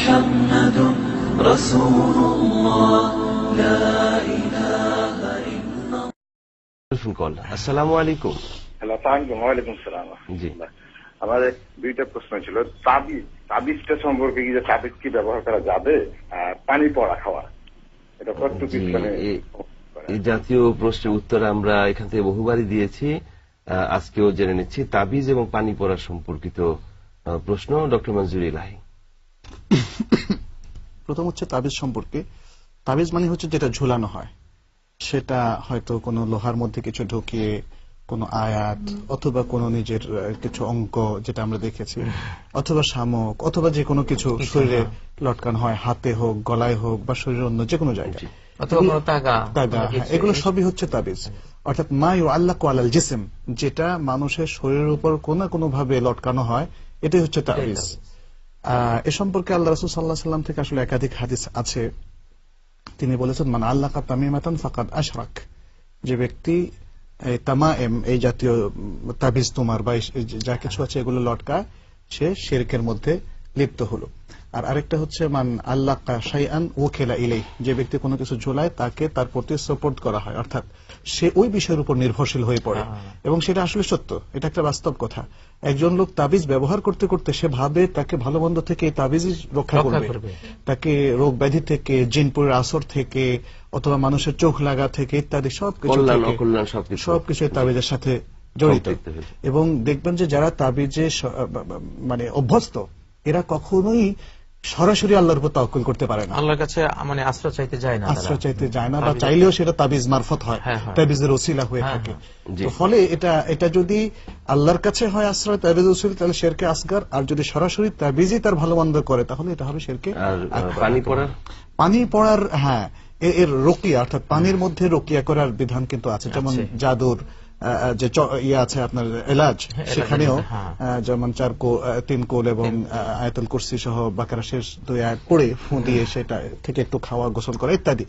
محمد رسول الله لا إله إلا telephone call আসসালামু আলাইকুম hello আসসালামাইকুম ওয়ালাইকুম সালাম জি। আমার দুইটা প্রশ্ন ছিল তাবিজ তাবিজটা সম্পর্কে কি যে তাবিজ কি ব্যবহার করা যাবে আর পানি পড়া খাওয়া এটা কতটুকু জি, মানে এ- এই জাতীয় প্রশ্নের উত্তর আমরা এখান থেকে বহুবারই দিয়েছি আহ, আজকেও জেনে নিচ্ছি তাবিজ এবং পানি পড়া সম্পর্কিত আহ, প্রশ্ন ডক্টর মঞ্জুর ইলাহি প্রথম হচ্ছে তাবিজ সম্পর্কে। তাবিজ মানে হচ্ছে যেটা ঝুলানো হয়। সেটা হয়তো কোনো লোহার মধ্যে কিছু ঢুকিয়ে কোনো আয়াত অথবা কোনো নিজের কিছু অঙ্ক যেটা আমরা দেখেছি অথবা শামুক অথবা যে কোনো কিছু শরীরে লটকানো হয় হাতে হোক গলায় হোক বা শরীরের অন্য যে কোনো জায়গায়। কোনো হ্যাঁ, এগুলো সবই হচ্ছে তাবিজ। অর্থাৎ মা ইউ আল্লাহ আলাল জিসিম যেটা মানুষের শরীরের উপর কোন না কোনো ভাবে লটকানো হয় এটাই হচ্ছে তাবিজ। এ সম্পর্কে আল্লাহ রসুল সাল্লাহ সাল্লাম থেকে আসলে একাধিক হাদিস আছে। তিনি বলেছেন মানে আল্লাহ তামিমাতান ফাকাদ আশরাক। যে ব্যক্তি তামা তামাএম এই জাতীয় তাবিজ তোমার বা যা কিছু আছে এগুলো লটকা, সে শেরকের মধ্যে লিপ্ত হলো। আর আরেকটা হচ্ছে মান আল্লাহ শাইআন ও খেলা ইলেই যে ব্যক্তি কোনো কিছু ঝোলায় তাকে তার প্রতি সাপোর্ট করা হয়। অর্থাৎ সে ওই বিষয়ের উপর নির্ভরশীল হয়ে পড়ে। এবং সেটা আসলে সত্য। এটা একটা বাস্তব কথা। একজন লোক তাবিজ ব্যবহার করতে করতে সে ভাবে তাকে ভালো মন্দ থেকে এই তাবিজই রক্ষা করবে। তাকে রোগ ব্যাধি থেকে জিনপুরের আসর থেকে অথবা মানুষের চোখ লাগা থেকে ইত্যাদি সবকিছু সবকিছু। তাবিজের সাথে জড়িত। এবং দেখবেন যে যারা তাবিজে মানে অভ্যস্ত এরা কখনোই সরাসরি আল্লাহর উপর তাওকুল করতে পারে না। আল্লাহর কাছে মানে আশ্রয় চাইতে যায় না আশ্রয় চাইতে যায় না বা চাইলেও সেটা তাবিজ মারফত হয় হ্যাঁ, তাবিজের ওসিলা হয়ে হ্যাঁ, থাকে। তো ফলে এটা এটা যদি আল্লাহর কাছে হয় আশ্রয় তাবিজ ওসিল তাহলে শেরকে আসগার আর যদি সরাসরি তাবিজই তার ভালো মন্দ করে তাহলে এটা হবে শেরকে আর পানি পড়ার? পানি পড়ার হ্যাঁ এর রোকিয়া অর্থাৎ পানির মধ্যে রোকিয়া করার বিধান কিন্তু আছে। যেমন। জাদুর যে ইয়ে আছে আপনার এলাজ সেখানেও হ্যাঁ। যেমন চার কো তিন কোল এবং আয়াতুল কুরসি সহ বাকারা শেষ দুই আয়াত পড়ে ফু দিয়ে সেটা থেকে একটু খাওয়া গোসল করা ইত্যাদি।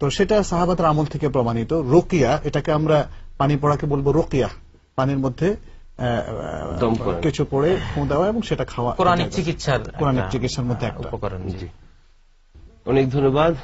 তো সেটা সাহাবাতের আমল থেকে প্রমাণিত। রোকিয়া এটাকে আমরা পানি পড়াকে বলব রোকিয়া। পানির মধ্যে। কিছু পড়ে ফু দেওয়া এবং সেটা খাওয়া কোরআনিক চিকিৎসার কোরআনিক চিকিৎসার মধ্যে একটা। উপকরণ অনেক ধন্যবাদ।